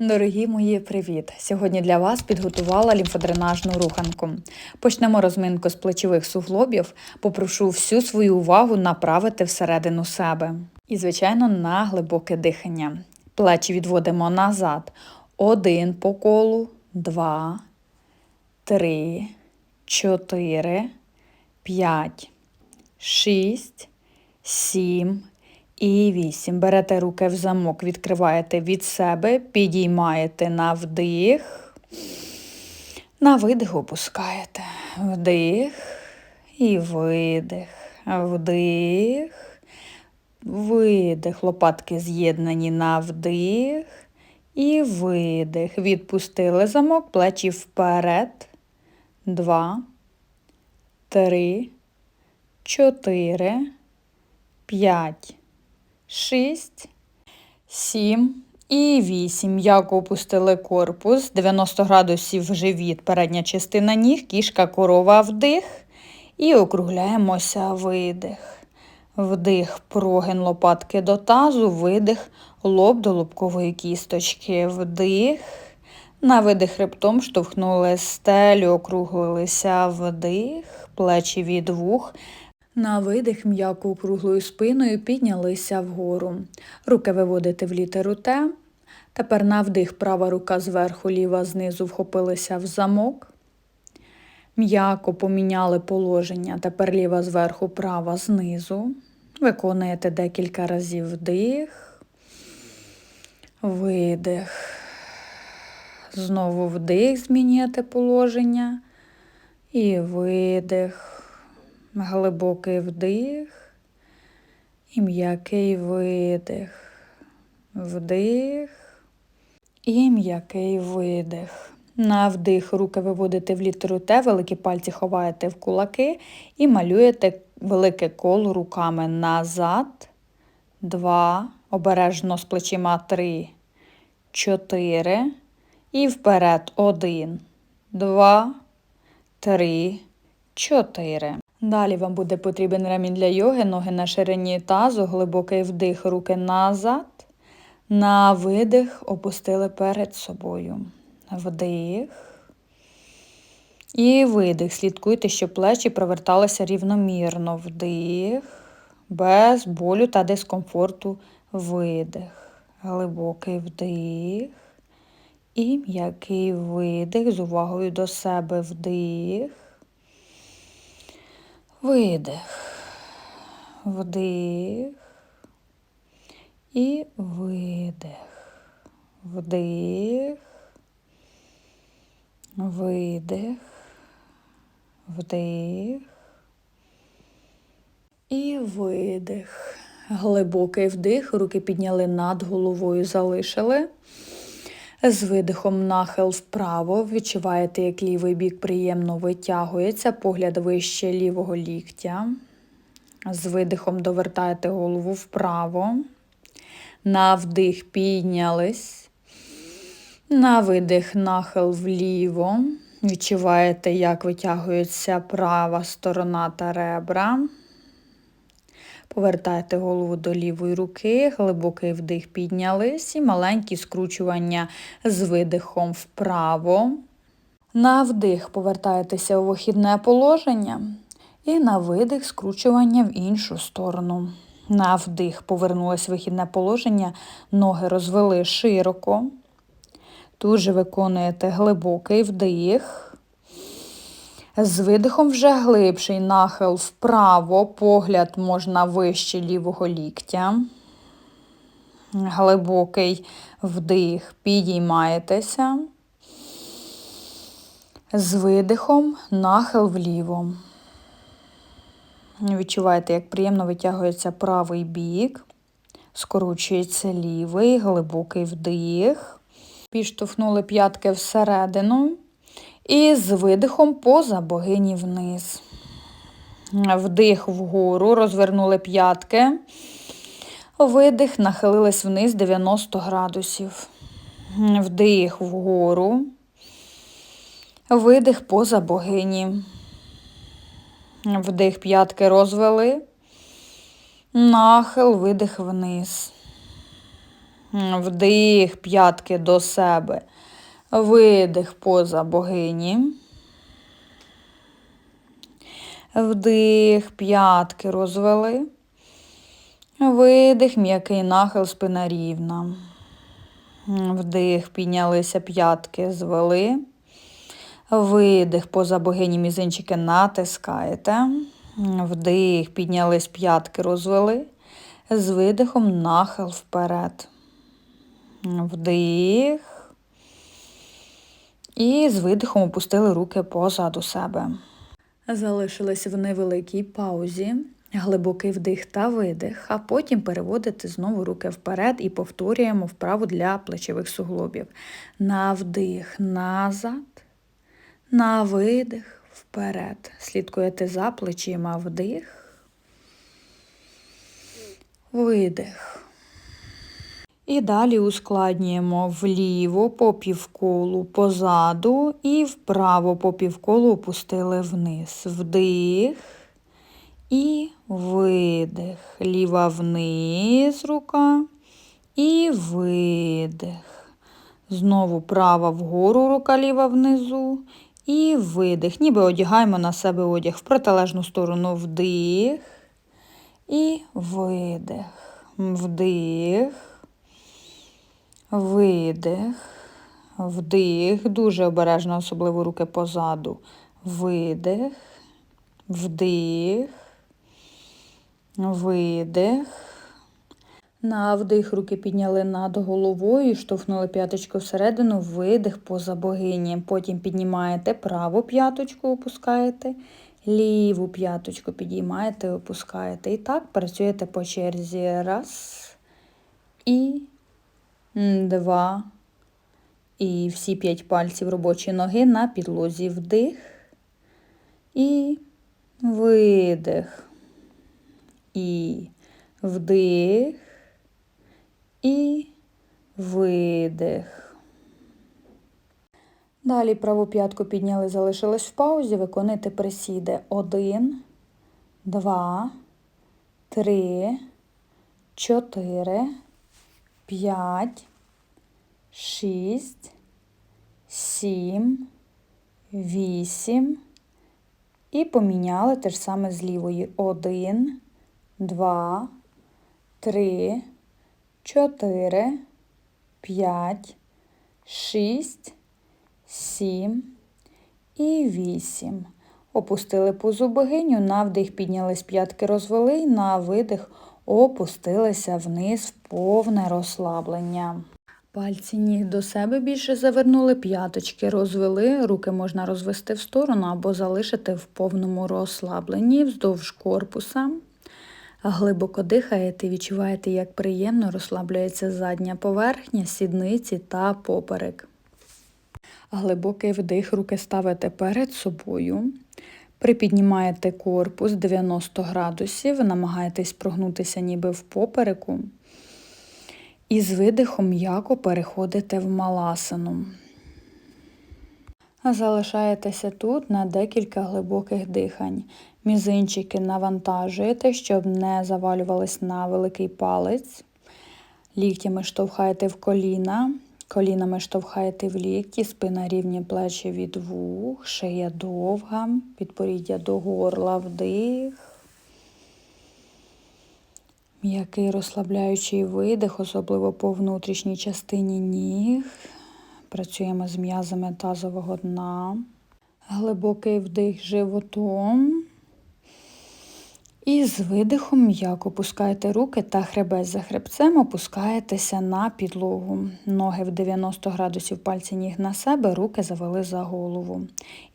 Дорогі мої, привіт! Сьогодні для вас підготувала лімфодренажну руханку. Почнемо розминку з плечових суглобів. Попрошу всю свою увагу направити всередину себе. І, звичайно, на глибоке дихання. Плечі відводимо назад. Один по колу, два, три, чотири, п'ять, шість, сім і вісім. Берете руки в замок, відкриваєте від себе, підіймаєте на вдих. На видих опускаєте. Вдих і видих. Вдих. Видих. Лопатки з'єднані на вдих. І видих. Відпустили замок, плечі вперед. Два, три, чотири, п'ять, шість, сім і вісім. М'яко опустили корпус. 90 градусів живіт, передня частина ніг, кішка корова вдих. І округляємося видих. Вдих, прогин лопатки до тазу, видих, лоб до лобкової кісточки. Вдих. На видих хребтом штовхнули стелю, округлилися вдих, плечі від вух. На видих м'яко округлою спиною піднялися вгору. Руки виводите в літеру Т. Тепер на вдих права рука зверху, ліва знизу вхопилися в замок. М'яко поміняли положення. Тепер ліва зверху, права знизу. Виконуєте декілька разів вдих, видих. Знову вдих, змінюєте положення. І видих. Глибокий вдих. І м'який видих. Вдих. І м'який видих. На вдих руки виводите в літеру Т, великі пальці ховаєте в кулаки і малюєте велике коло руками назад. Два. Обережно з плечима три, чотири. І вперед. Один, два, три, чотири. Далі вам буде потрібен ремінь для йоги, ноги на ширині тазу, глибокий вдих, руки назад. На видих опустили перед собою. Вдих. І видих. Слідкуйте, щоб плечі проверталися рівномірно. Вдих, без болю та дискомфорту. Видих. Глибокий вдих. І м'який видих з увагою до себе вдих. Видих. Вдих. І видих. Вдих. Видих. Вдих. І видих. Глибокий вдих. Руки підняли над головою, залишили. З видихом нахил вправо. Відчуваєте, як лівий бік приємно витягується, погляд вище лівого ліктя. З видихом довертаєте голову вправо. На вдих піднялись. На видих нахил вліво. Відчуваєте, як витягується права сторона та ребра. Повертайте голову до лівої руки, глибокий вдих піднялись і маленькі скручування з видихом вправо. На вдих повертаєтеся у вихідне положення. І на видих скручування в іншу сторону. На вдих повернулось вихідне положення, ноги розвели широко. Тут же виконуєте глибокий вдих. З видихом вже глибший нахил вправо, погляд можна вище лівого ліктя. Глибокий вдих, підіймаєтеся. З видихом нахил вліво. Відчуваєте, як приємно витягується правий бік, скорочується лівий, глибокий вдих. Підштовхнули п'ятки всередину. І з видихом поза богині вниз. Вдих вгору, розвернули п'ятки. Видих, нахилились вниз 90 градусів. Вдих вгору. Видих поза богині. Вдих п'ятки розвели. Нахил, видих вниз. Вдих п'ятки до себе. Видих поза богині. Вдих, п'ятки розвели. Видих, м'який нахил, спина рівна. Вдих, піднялися п'ятки, звели. Видих, поза богині мізинчики натискаєте. Вдих, піднялись п'ятки, розвели. З видихом нахил вперед. Вдих. І з видихом опустили руки позаду себе. Залишились в невеликій паузі, глибокий вдих та видих, а потім переводити знову руки вперед і повторюємо вправу для плечових суглобів. На вдих назад, на видих вперед. Слідкуєте за плечима вдих, видих. І далі ускладнюємо вліво по півколу позаду і вправо по півколу опустили вниз. Вдих і видих. Ліва вниз рука і видих. Знову права вгору рука ліва внизу. І видих. Ніби одягаємо на себе одяг в протилежну сторону вдих і видих. Вдих. Видих, вдих, дуже обережно, особливо руки позаду. Видих, вдих, видих. На вдих руки підняли над головою, штовхнули п'яточку всередину, видих поза богині. Потім піднімаєте праву п'яточку, опускаєте, ліву п'яточку підіймаєте, опускаєте. І так працюєте по черзі. Раз і два. І всі п'ять пальців робочої ноги на підлозі вдих і видих. І вдих і видих. Далі праву п'ятку підняли, залишились в паузі. Виконуйте присіди. Один, два, три, чотири, п'ять шість, сім, вісім. І поміняли те ж саме з лівої. Один, два, три, чотири, п'ять, шість, сім і вісім. Опустили позу богиню, на вдих піднялись п'ятки, розвели, на видих опустилися вниз в повне розслаблення. Пальці ніг до себе більше завернули, п'яточки розвели, руки можна розвести в сторону або залишити в повному розслабленні вздовж корпуса. Глибоко дихаєте, відчуваєте, як приємно розслаблюється задня поверхня, сідниці та поперек. Глибокий вдих, руки ставите перед собою. Припіднімаєте корпус 90 градусів, намагаєтесь прогнутися ніби в попереку. І з видихом м'яко переходите в маласану. Залишаєтеся тут на декілька глибоких дихань. Мізинчики навантажуєте, щоб не завалювались на великий палець. Ліктями штовхаєте в коліна, колінами штовхаєте в лікті, спина рівні плечі від вух, шия довга, підпоріддя до горла вдих. М'який розслабляючий видих, особливо по внутрішній частині ніг. Працюємо з м'язами тазового дна. Глибокий вдих животом. І з видихом м'яко опускаєте руки та хребет за хребцем, опускаєтеся на підлогу. Ноги в 90 градусів пальці ніг на себе, руки завели за голову.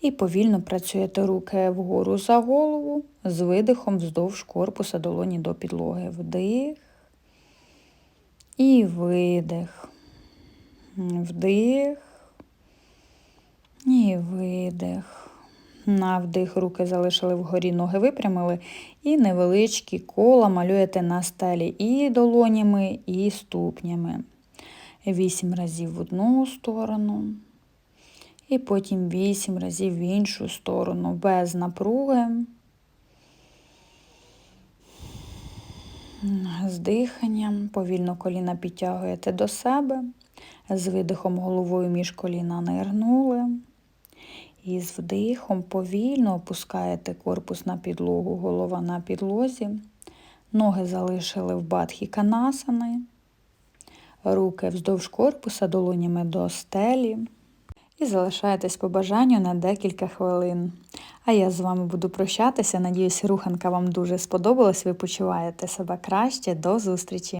І повільно працюєте руки вгору за голову, з видихом вздовж корпуса долоні до підлоги. Вдих і видих. Вдих і видих. На вдих руки залишили вгорі, ноги випрямили. І невеличкі кола малюєте на стелі і долонями, і ступнями. Вісім разів в одну сторону. І потім вісім разів в іншу сторону, без напруги. З диханням повільно коліна підтягуєте до себе, з видихом головою між коліна нирнули. І з вдихом повільно опускаєте корпус на підлогу, голова на підлозі. Ноги залишили в бадхі канасани. Руки вздовж корпуса долонями до стелі. І залишаєтесь по бажанню на декілька хвилин. А я з вами буду прощатися. Надіюсь, руханка вам дуже сподобалась. Ви почуваєте себе краще. До зустрічі!